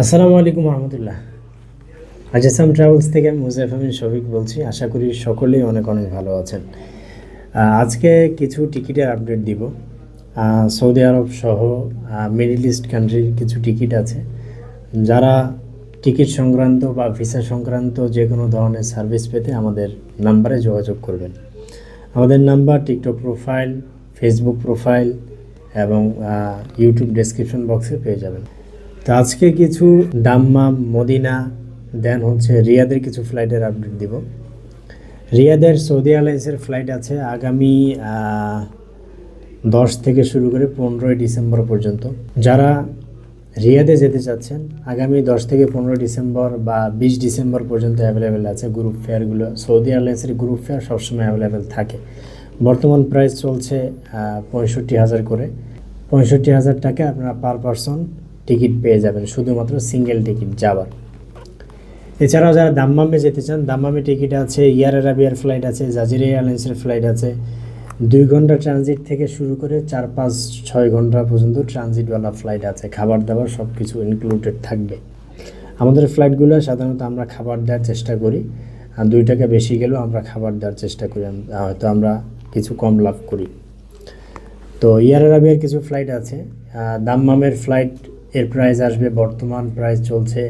আসসালামু আলাইকুম রহমতুল্লাহ। আজাসাম ট্রাভেলস থেকে, আমি মুজাফ আমিন শফিক বলছি। আশা করি সকলেই অনেক অনেক ভালো আছেন। আজকে কিছু টিকিটের আপডেট দিব। সৌদি আরব সহ মিডল ইস্ট কান্ট্রির কিছু টিকিট আছে। যারা টিকিট সংক্রান্ত বা ভিসা সংক্রান্ত যে কোনো ধরনের সার্ভিস পেতে আমাদের নাম্বারে যোগাযোগ করবেন। আমাদের number TikTok profile Facebook profile এবং ইউটিউব ডেসক্রিপশন বক্সে পেয়ে যাবেন। তো আজকে কিছু দাম্মাম মদিনা দেন হচ্ছে রিয়াদের কিছু ফ্লাইটের আপডেট দিব। রিয়াদের সৌদি এয়ারলাইন্সের ফ্লাইট আছে আগামী দশ থেকে শুরু করে পনেরোই ডিসেম্বর পর্যন্ত। যারা রিয়াদে যেতে চাচ্ছেন, আগামী দশ থেকে পনেরো ডিসেম্বর বা বিশ ডিসেম্বর পর্যন্ত অ্যাভেলেবেল আছে গ্রুপ ফেয়ারগুলো সৌদি এয়ারলাইন্সের গ্রুপ ফেয়ার সবসময় অ্যাভেলেবেল থাকে। বর্তমান প্রাইস চলছে পঁয়ষট্টি হাজার করে। পঁয়ষট্টি হাজার টাকা আপনারা পার পারসন টিকিট পেয়ে যাবেন, শুধুমাত্র সিঙ্গেল টিকিট যাওয়ার। এছাড়াও যারা দাম্মামে যেতে চান, দাম্মামে টিকিট আছে ইয়ার আরাবিয়ার ফ্লাইট আছে জাজিরা এয়ারলাইন্সের ফ্লাইট আছে। দুই ঘণ্টা ট্রানজিট থেকে শুরু করে চার, পাঁচ, ছয় ঘণ্টা পর্যন্ত ট্রানজিটওয়ালা ফ্লাইট আছে। খাবার দাবার সব কিছু ইনক্লুডেড থাকবে। আমাদের ফ্লাইটগুলো সাধারণত আমরা খাবার দেওয়ার চেষ্টা করি। আর দুই টাকা বেশি গেলেও আমরা খাবার দেওয়ার চেষ্টা করি। হয়তো আমরা কিছু কম লাভ করি। তো ইয়ার আরাবিয়ার কিছু ফ্লাইট আছে। দাম্মামের ফ্লাইট এর প্রাইস আসবে, বর্তমান প্রাইস চলছে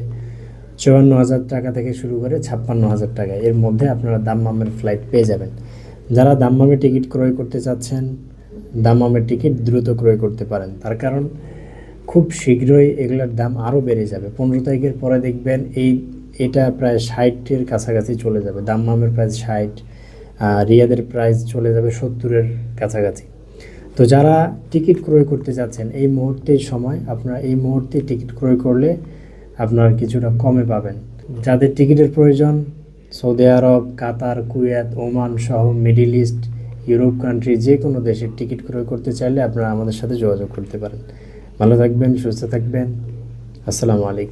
চুয়ান্ন হাজার টাকা থেকে শুরু করে ছাপ্পান্ন হাজার টাকা। এর মধ্যে আপনারা দাম্মামের ফ্লাইট পেয়ে যাবেন। যারা দাম্মামের টিকিট ক্রয় করতে চাচ্ছেন দাম্মামের টিকিট দ্রুত ক্রয় করতে পারেন। তার কারণ, খুব শীঘ্রই এগুলোর দাম আরও বেড়ে যাবে। পনেরো তারিখের পরে দেখবেন এই, এটা প্রায় ষাটের কাছাকাছি চলে যাবে। দাম্মামের প্রাইস ষাট রিয়াদের প্রাইস চলে যাবে সত্তরের কাছাকাছি। তো যারা টিকিট ক্রয় করতে যাচ্ছেন, এই মুহূর্তের সময় আপনারা এই মুহূর্তে টিকিট ক্রয় করলে আপনারা কিছুটা কমে পাবেন। যাদের টিকিটের প্রয়োজন, Saudi Arab, Qatar, Kuwait, Oman সহ মিডিল ইস্ট, ইউরোপ কান্ট্রি, যে কোনো দেশের টিকিট ক্রয় করতে চাইলে আপনারা আমাদের সাথে যোগাযোগ করতে পারেন। ভালো থাকবেন, সুস্থ থাকবেন। আসসালামু আলাইকুম।